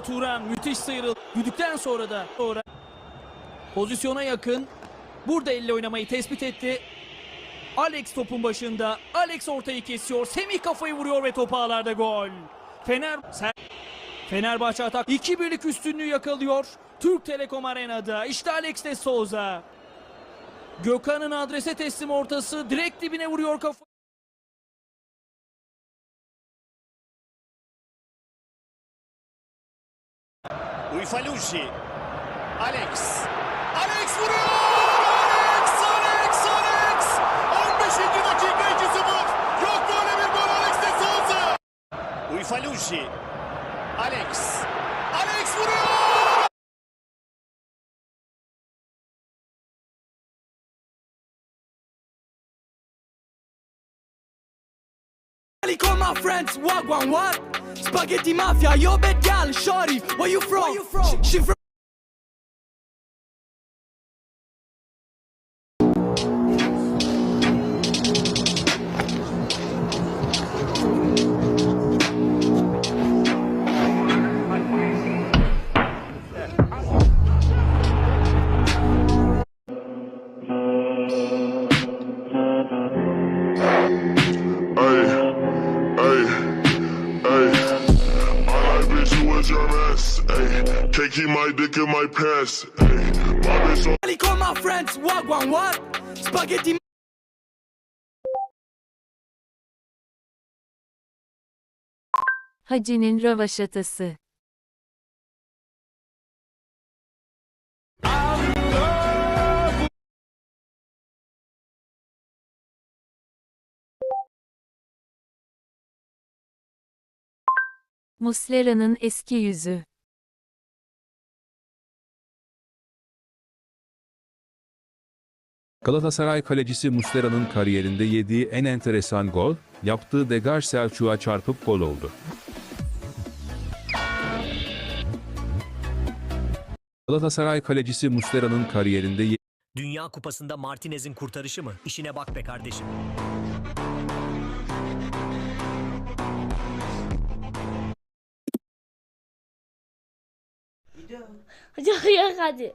Turan müthiş sıyrıl. Düdükten sonra da sonra pozisyona yakın. Burada elle oynamayı tespit etti. Alex topun başında. Alex ortayı kesiyor. Semih kafayı vuruyor ve top ağlarda gol. Fener Fenerbahçe atak 2 birlik üstünlüğü yakalıyor. Türk Telekom Arena'da. İşte Alex de Souza. Gökhan'ın adrese teslim ortası direkt dibine vuruyor kafa. Uifalucci. Alex. Alex vuruyor! Alex! Alex! Alex! 15. dakika 2-0. Yok böyle bir gol Alex de Souza. Uifalucci. Alex. Alex vuruyor! Call my friends, wagwan what? Spaghetti mafia, yo bad gal, shorty, where you from? Where you from? She, she from was your ass. Ay, can't keep my dick in my pants. Ay, my bitch on call my friends, wagwan what? Spaghetti Hacı'nin rövaşatası. Muslera'nın eski yüzü. Galatasaray kalecisi Muslera'nın kariyerinde yediği en enteresan gol, yaptığı Degar Selçuk'a çarpıp gol oldu. Galatasaray kalecisi Muslera'nın kariyerinde ye- Dünya Kupası'nda Martinez'in kurtarışı mı? İşine bak be kardeşim. 我就要看你